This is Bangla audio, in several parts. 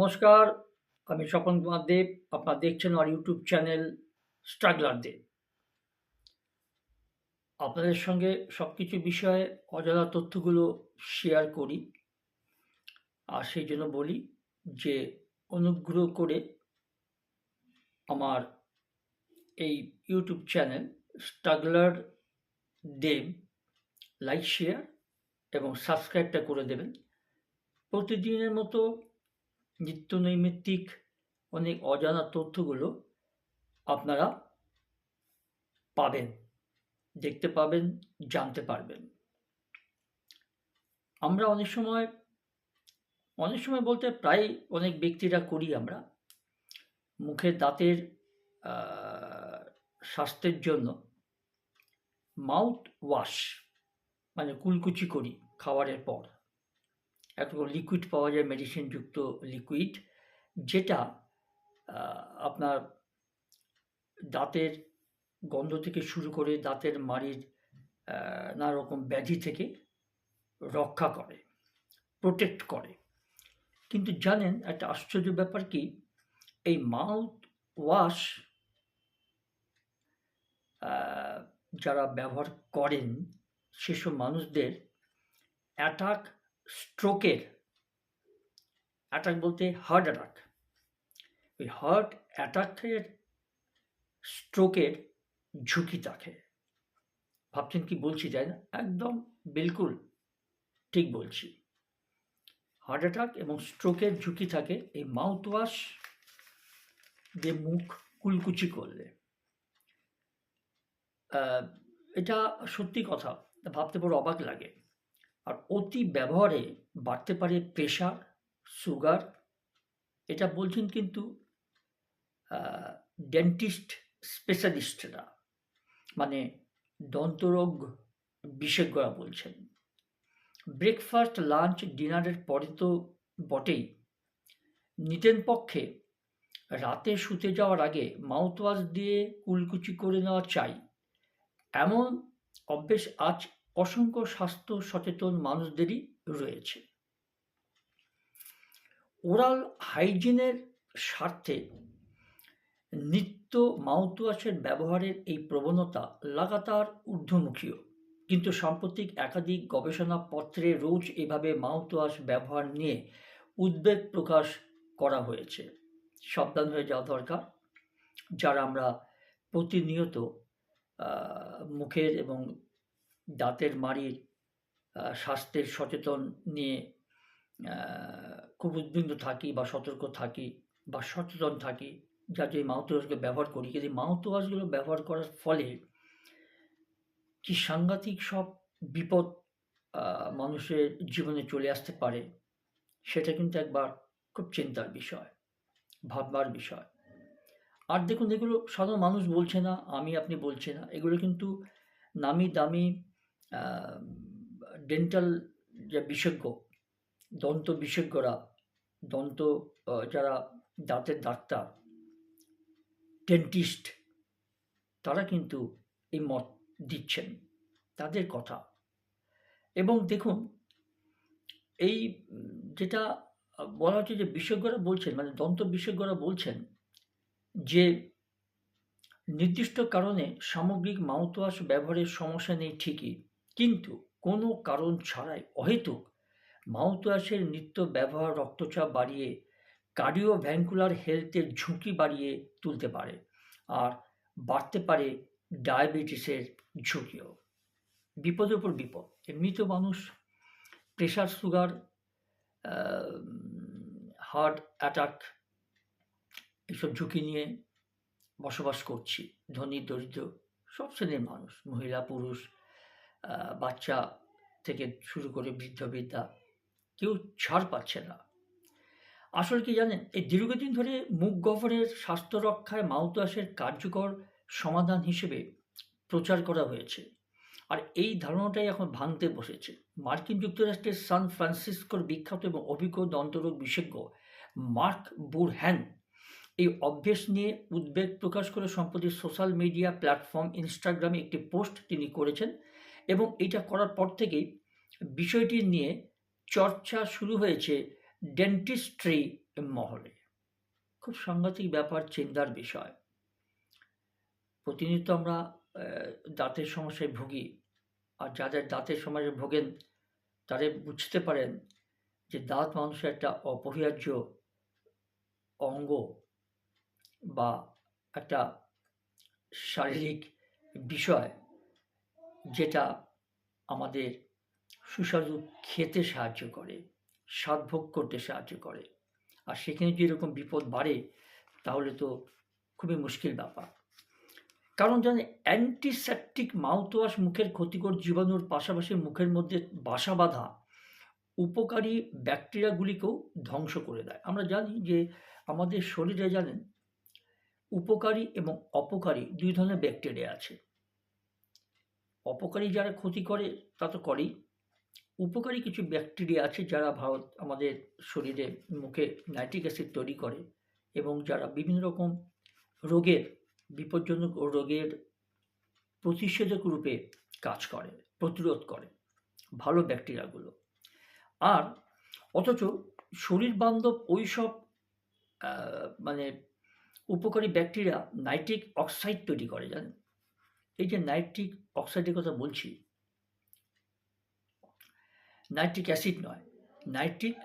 নমস্কার, আমি স্বপন কুমার দেব, আপনারা দেখছেন আমার ইউটিউব চ্যানেল স্ট্রাগলার দেব আপনাদের সঙ্গে সব কিছু বিষয়ে অজানা তথ্যগুলো শেয়ার করি। আর সেই জন্য বলি যে, অনুগ্রহ করে আমার এই YouTube channel struggler Dev like share এবং সাবস্ক্রাইবটা করে দেবেন। প্রতিদিনের মতো নিত্য নৈমিত্তিক অনেক অজানা তথ্যগুলো আপনারা পাবেন, দেখতে পাবেন, জানতে পারবেন। আমরা অনেক সময় অনেক সময় বলতে প্রায় অনেক ব্যক্তিরা করি আমরা মুখের দাঁতের স্বাস্থ্যের জন্য মাউথ ওয়াশ মানে কুলকুচি করি খাবারের পর। একটা লিকুইড পাওয়া যায় মেডিসিনযুক্ত লিকুইড যেটা আপনার দাঁতের গন্ধ থেকে শুরু করে দাঁতের মাড়ির নানা রকম ব্যাধি থেকে রক্ষা করে প্রোটেক্ট করে। কিন্তু জানেন, একটা আশ্চর্য ব্যাপার কি? এই মাউথ ওয়াশ যারা ব্যবহার করেন, সেসব মানুষদের অ্যাটাক স্ট্রোকের অ্যাটাক বলতে হার্ট অ্যাটাক ওই হার্ট অ্যাটাকের স্ট্রোকের ঝুঁকি থাকে। ভাবছেন কি বলছি, তাই না? একদম বিলকুল ঠিক বলছি। হার্ট অ্যাটাক এবং স্ট্রোকের ঝুঁকি থাকে এই মাউথ ওয়াশ দিয়ে মুখ কুলকুচি করলে। এটা সত্যি কথা, ভাবতে বড় অবাক লাগে। আর অতি ব্যবহারে বাড়তে পারে প্রেশার সুগার এটা বলছেন কিন্তু ডেন্টিস্ট স্পেশালিস্টরা মানে দন্তরোগ বিশেষজ্ঞরা বলছেন। ব্রেকফাস্ট লাঞ্চ ডিনারের পরে তো বটেই। নিতেন পক্ষে রাতে শুতে যাওয়ার আগে মাউথওয়াশ দিয়ে কুলকুচি করে নেওয়া চাই। এমন অভ্যেস আজ অসংখ্য স্বাস্থ্য সচেতন মানুষদেরই রয়েছে। ওরাল হাইজিনের স্বার্থে নিত্য মাউথওয়াশের ব্যবহারের এই প্রবণতা লাগাতার ঊর্ধ্বমুখীও। কিন্তু সাম্প্রতিক একাধিক গবেষণাপত্রে রোজ এভাবে মাউথওয়াশ ব্যবহার নিয়ে উদ্বেগ প্রকাশ করা হয়েছে। সাবধান হয়ে যাওয়া দরকার, যারা আমরা প্রতিনিয়ত মুখের এবং দাঁতের মাড়ির স্বাস্থ্যের সচেতন নিয়ে খুব উদ্বিগ্ন থাকি বা সতর্ক থাকি বা সচেতন থাকি যা যে মাউথওয়াশগুলো ব্যবহার করি। কিন্তু এই মাউথওয়াশগুলো ব্যবহার করার ফলে কি সাংঘাতিক সব বিপদ মানুষের জীবনে চলে আসতে পারে, সেটা কিন্তু একবার খুব চিন্তার বিষয় ভাববার বিষয়। আর দেখুন, এগুলো সাধারণ মানুষ বলছে না, আমি, আপনি বলছে না। এগুলো কিন্তু নামি দামি ডেন্টাল যে বিশেষজ্ঞ দন্ত বিশেষজ্ঞরা দন্ত যারা দাঁতের ডাক্তার ডেন্টিস্ট তারা কিন্তু এই মত দিচ্ছেন, তাদের কথা। এবং দেখুন, এই যেটা বলা হচ্ছে যে বিশেষজ্ঞরা বলছেন মানে দন্ত বিশেষজ্ঞরা বলছেন যে নির্দিষ্ট কারণে সামগ্রিক মাউথওয়াশ ব্যবহারের সমস্যা নেই ঠিকই কিন্তু কোনো কারণ ছাড়াই অহেতুক মাউথওয়াশের নিত্য ব্যবহার রক্তচাপ বাড়িয়ে কার্ডিওভ্যাঙ্কুলার হেলথের ঝুঁকি বাড়িয়ে তুলতে পারে আর বাড়তে পারে ডায়াবেটিসের ঝুঁকিও। বিপদের উপর বিপদ। এমনি তো মানুষ প্রেশার সুগার হার্ট অ্যাটাক এসব ঝুঁকি নিয়ে বসবাস করছি। ধনী, দরিদ্র সব শ্রেণির মানুষ, মহিলা, পুরুষ বাচ্চা থেকে শুরু করে বৃদ্ধ, বৃদ্ধা কেউ ছাড় পাচ্ছে না। আসলে কি জানেন? এই দীর্ঘদিন ধরে মুখ গহ্বরের স্বাস্থ্য রক্ষায় মাউথওয়াশের কার্যকর সমাধান হিসেবে প্রচার করা হয়েছে। আর এই ধারণাটাই এখন ভাঙতে বসেছে। মার্কিন যুক্তরাষ্ট্রের সান ফ্রান্সিসকোর বিখ্যাত এবং অভিজ্ঞ দন্তরোগ বিশেষজ্ঞ মার্ক বুর বুরহ্যান এই অভ্যেস নিয়ে উদ্বেগ প্রকাশ করে সম্প্রতি সোশ্যাল মিডিয়া প্ল্যাটফর্ম ইনস্টাগ্রামে একটি পোস্ট তিনি করেছেন। এবং এটা করার পর থেকেই বিষয়টি নিয়ে চর্চা শুরু হয়েছে ডেন্টিস্ট্রি মহলে। খুব সাংঘাতিক ব্যাপার, চিন্তার বিষয়। প্রতিনিয়ত আমরা দাঁতের সমস্যায় ভুগি। আর যাদের দাঁতের সমস্যায় ভোগেন, তারা বুঝতে পারেন যে দাঁত মানুষের একটা অপরিহার্য অঙ্গ বা একটা শারীরিক বিষয়। যেটা আমাদের সুস্বাদু খেতে সাহায্য করে স্বাদ ভোগ করতে সাহায্য করে। আর সেখানে যদি এরকম বিপদ বাড়ে, তাহলে তো খুবই মুশকিল ব্যাপার। কারণ জানে অ্যান্টিসেপটিক মাউথওয়াশ মুখের ক্ষতিকর জীবাণুর পাশাপাশি মুখের মধ্যে বাসা বাঁধা উপকারী ব্যাকটেরিয়াগুলিকেও ধ্বংস করে দেয়। আমরা জানি যে আমাদের শরীরে জানেন, উপকারী এবং অপকারী দুই ধরনের ব্যাকটেরিয়া আছে। অপকারী যারা ক্ষতি করে, তা তো করেই। উপকারী কিছু ব্যাকটেরিয়া আছে যারা ভারত, আমাদের শরীরে মুখে নাইট্রিক অ্যাসিড তৈরি করে এবং যারা বিভিন্ন রকম রোগের, বিপজ্জনক রোগের প্রতিষেধক রূপে কাজ করে, প্রতিরোধ করে, ভালো ব্যাকটেরিয়াগুলো। আর অথচ শরীর বান্ধব ওই সব মানে উপকারী ব্যাকটেরিয়া নাইট্রিক অক্সাইড তৈরি করে, জানেন? এই যে নাইট্রিক অক্সাইডের কথা বলছি নাইট্রিক অ্যাসিড নয় নাইট্রিক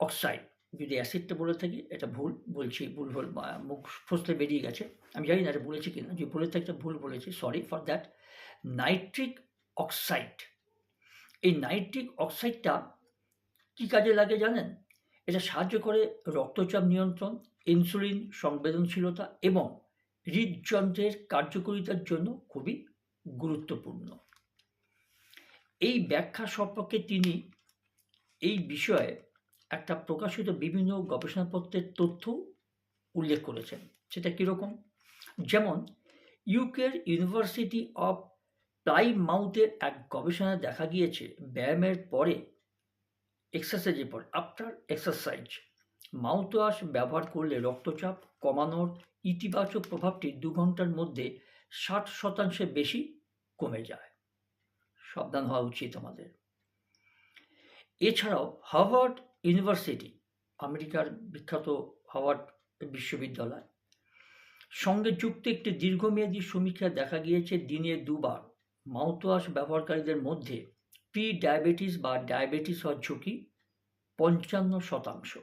অক্সাইড যদি অ্যাসিডটা বলে থাকি, এটা ভুল বলছি, ভুল ভুল মুখ ফসলে বেরিয়ে গেছে। আমি জানি না এটা বলেছি কিনা, যে বলে থাকতে ভুল বলেছি sorry for that nitric oxide এই নাইট্রিক অক্সাইডটা কী কাজে লাগে জানেন? এটা সাহায্য করে রক্তচাপ নিয়ন্ত্রণ ইনসুলিন সংবেদনশীলতা এবং হৃদযন্ত্রের কার্যকারিতার জন্য খুবই গুরুত্বপূর্ণ। এই ব্যাখ্যা সম্পর্কে তিনি এই বিষয়ে একটা প্রকাশিত বিভিন্ন গবেষণাপত্রের তথ্য উল্লেখ করেছেন। সেটা কীরকম? যেমন, ইউকের ইউনিভার্সিটি অফ প্লাইমাউথের এক গবেষণায় দেখা গিয়েছে, ব্যায়ামের পরে এক্সারসাইজের পর, আফটার এক্সারসাইজ। মাউথওয়াশ ব্যবহার করলে রক্তচাপ কমানোর ইতিবাচক প্রভাবটি দু ঘণ্টার মধ্যে ষাট শতাংশের বেশি কমে যায়। সাবধান হওয়া উচিত আমাদের। এছাড়াও হার্ভার্ড ইউনিভার্সিটি, আমেরিকার বিখ্যাত হাওয়ার্ড বিশ্ববিদ্যালয়, সঙ্গে যুক্ত একটি দীর্ঘমেয়াদী সমীক্ষায় দেখা গিয়েছে দিনে দুবার মাউথওয়াশ ব্যবহারকারীদের মধ্যে প্রি ডায়াবেটিস বা ডায়াবেটিস হওয়ার ঝুঁকি পঞ্চান্ন শতাংশ।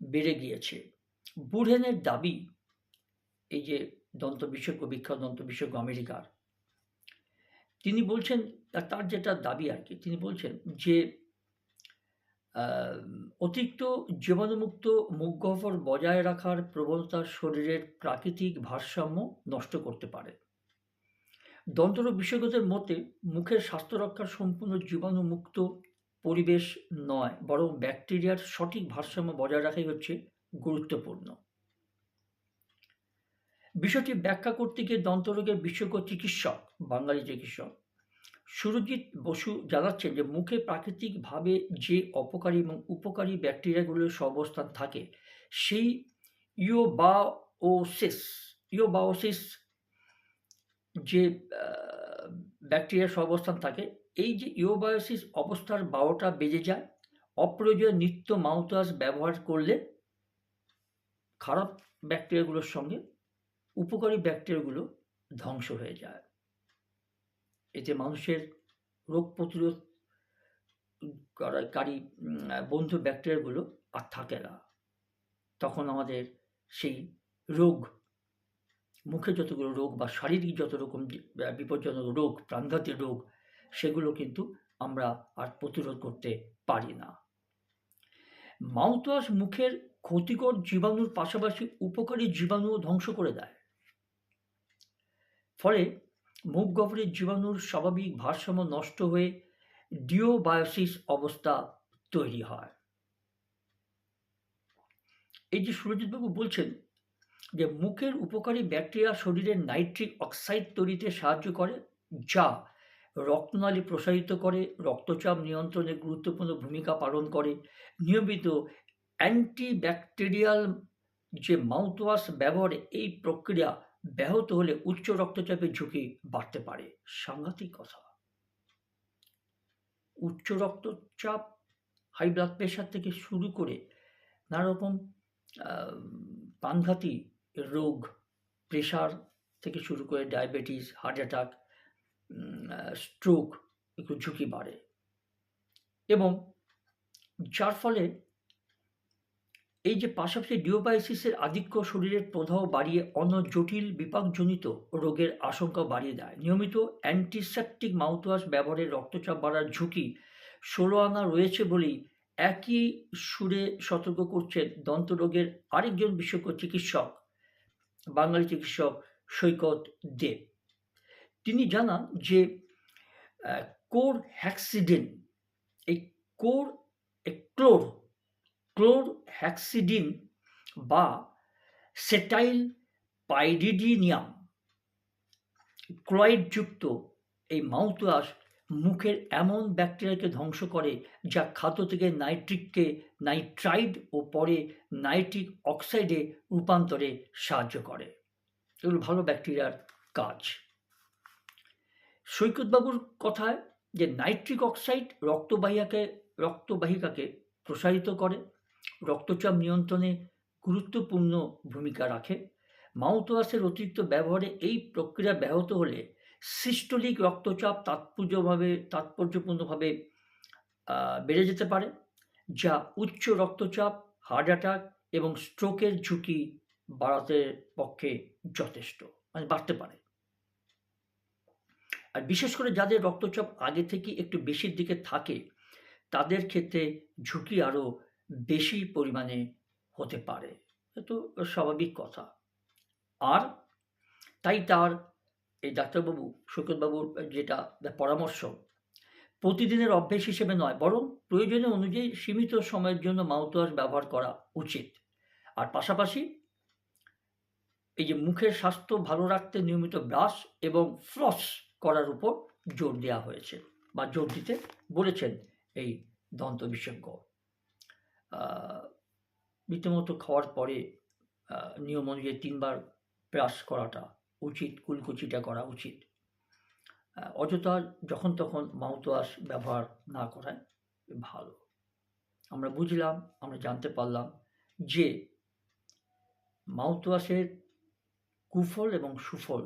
বেড়ে গিয়েছে। বুড়েনের দাবি, এই যে দন্ত বিশেষজ্ঞ, বিখ্যাত দন্ত বিশেষজ্ঞ আমেরিকার, তিনি বলছেন তার যেটা দাবি আর কি, তিনি বলছেন যে অতিরিক্ত জীবাণুমুক্ত মুখ গহ্বর বজায় রাখার প্রবণতা শরীরের প্রাকৃতিক ভারসাম্য নষ্ট করতে পারে। দন্তরোগ বিশেষজ্ঞদের মতে, মুখের স্বাস্থ্য রক্ষার সম্পূর্ণ জীবাণুমুক্ত পরিবেশ নয়, বরং ব্যাকটেরিয়ার সঠিক ভারসাম্য বজায় রাখাই হচ্ছে গুরুত্বপূর্ণ। বিষয়টি ব্যাখ্যা করতে গিয়ে দন্তরোগের বিশেষজ্ঞ চিকিৎসক, বাঙালি চিকিৎসক সুরজিৎ বসু জানাচ্ছেন যে, মুখে প্রাকৃতিকভাবে যে অপকারী এবং উপকারী ব্যাকটেরিয়াগুলোর সহাবস্থান থাকে, সেই ইওবাওসিস ইওবাওসিস যে ব্যাকটেরিয়ার সহাবস্থান থাকে এই যে ইওবায়োসিস অবস্থার বারোটা বেজে যায়, অপ্রয়োজনীয় নিত্য মাউথওয়াশ ব্যবহার করলে খারাপ ব্যাকটেরিয়াগুলোর সঙ্গে উপকারী ব্যাকটেরিয়াগুলো ধ্বংস হয়ে যায়। এতে মানুষের রোগ প্রতিরোধ কারী বন্ধু ব্যাকটেরিয়াগুলো আর থাকে না। তখন আমাদের সেই রোগ, মুখে যতগুলো রোগ বা শারীরিক যত রকম বিপজ্জনক রোগ, প্রাণঘাতী রোগ সেগুলো কিন্তু আমরা আর প্রতিরোধ করতে পারি না। মাউথওয়াশ মুখের ক্ষতিকর জীবাণুর পাশাপাশি উপকারী জীবাণুও ধ্বংস করে দেয়। ফলে মুখ গহ্বরের জীবাণুর স্বাভাবিক ভারসাম্য নষ্ট হয়ে ডিওবায়োসিস অবস্থা তৈরি হয়। এই যে সুরজিৎবাবু বলছেন যে মুখের উপকারী ব্যাকটেরিয়া শরীরের নাইট্রিক অক্সাইড তৈরিতে সাহায্য করে, যা রক্তনালী প্রসারিত করে, রক্তচাপ নিয়ন্ত্রণে গুরুত্বপূর্ণ ভূমিকা পালন করে। নিয়মিত অ্যান্টিব্যাকটেরিয়াল যে মাউথওয়াশ ব্যবহারে, এই প্রক্রিয়া ব্যাহত হলে উচ্চ রক্তচাপের ঝুঁকি বাড়তে পারে। সাংঘাতিক কথা। উচ্চ রক্তচাপ হাই ব্লাড প্রেশার থেকে শুরু করে নানা রকম প্রাণঘাতী রোগ প্রেশার থেকে শুরু করে ডায়াবেটিস হার্ট অ্যাটাক স্ট্রোক একটু ঝুঁকি বাড়ে। এবং যার ফলে এই যে পাশাপাশি ডিওবাইসিসের আধিক্য শরীরের প্রদাহ বাড়িয়ে অন্য জটিল বিপাকজনিত রোগের আশঙ্কা বাড়িয়ে দেয়। নিয়মিত অ্যান্টিসেপটিক মাউথওয়াশ ব্যবহারে রক্তচাপ বাড়ার ঝুঁকি ষোলো আনা রয়েছে বলেই একই সুরে সতর্ক করছেন দন্তরোগের আরেকজন বিশেষজ্ঞ চিকিৎসক, বাঙালি চিকিৎসক সৈকত দেব। তিনি জানান যে কোর হ্যাক্সিডেন এই কোর ক্লোর ক্লোর হ্যাক্সিডিন বা সেটাইল পাইরিডিনিয়াম ক্লয়েডযুক্ত এই মাউথওয়াশ মুখের এমন ব্যাকটেরিয়াকে ধ্বংস করে যা খাদ্য থেকে নাইট্রিককে, নাইট্রাইড ও পরে নাইট্রিক অক্সাইডে রূপান্তরে সাহায্য করে। এগুলো ভালো ব্যাকটেরিয়ার কাজ। সৈকতবাবুর কথায় যে নাইট্রিক অক্সাইড রক্তবাহিকাকে রক্তবাহিকাকে প্রসারিত করে, রক্তচাপ নিয়ন্ত্রণে গুরুত্বপূর্ণ ভূমিকা রাখে, মাউথওয়াশের অতিরিক্ত ব্যবহারে এই প্রক্রিয়া ব্যাহত হলে সিস্টোলিক রক্তচাপ তাৎপর্যভাবে, তাৎপর্যপূর্ণভাবে বেড়ে যেতে পারে, যা উচ্চ রক্তচাপ, হার্ট অ্যাটাক এবং স্ট্রোকের ঝুঁকি বাড়াতে পক্ষে যথেষ্ট মানে বাড়তে পারে। আর বিশেষ করে যাদের রক্তচাপ আগে থেকে একটু বেশির দিকে থাকে, তাদের ক্ষেত্রে ঝুঁকি আরও বেশি পরিমাণে হতে পারে। তো স্বাভাবিক কথা। আর তাই তার এই ডাক্তারবাবু সৈকতবাবুর যেটা পরামর্শ, প্রতিদিনের অভ্যেস হিসেবে নয়, বরং প্রয়োজনীয় অনুযায়ী সীমিত সময়ের জন্য মাউথওয়াশ ব্যবহার করা উচিত। আর পাশাপাশি এই যে মুখের স্বাস্থ্য ভালো রাখতে নিয়মিত ব্রাশ এবং ফ্লস করার উপর জোর দেওয়া হয়েছে বা জোর দিতে বলেছেন এই দন্ত বিশেষজ্ঞ। রীতিমতো খাওয়ার পরে নিয়ম অনুযায়ী তিনবার ব্রাশ করাটা উচিত, কুলকুচিটা করা উচিত। অযথা যখন তখন মাউথওয়াশ ব্যবহার না করায় ভালো। আমরা বুঝলাম, আমরা জানতে পারলাম যে মাউথওয়াশের কুফল এবং সুফল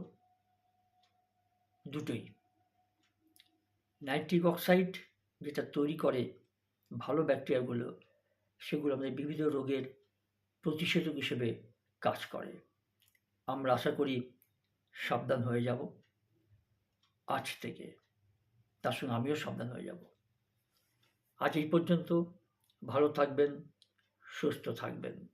দুটোই। নাইট্রিক অক্সাইড যেটা তৈরি করে ভালো ব্যাকটেরিয়াগুলো, সেগুলো আমাদের বিবিধ রোগের প্রতিষেধক হিসেবে কাজ করে। আমরা আশা করি সাবধান হয়ে যাব আজ থেকে। তার সঙ্গে আমিও সাবধান হয়ে যাব। আজ এই পর্যন্ত ভালো থাকবেন, সুস্থ থাকবেন।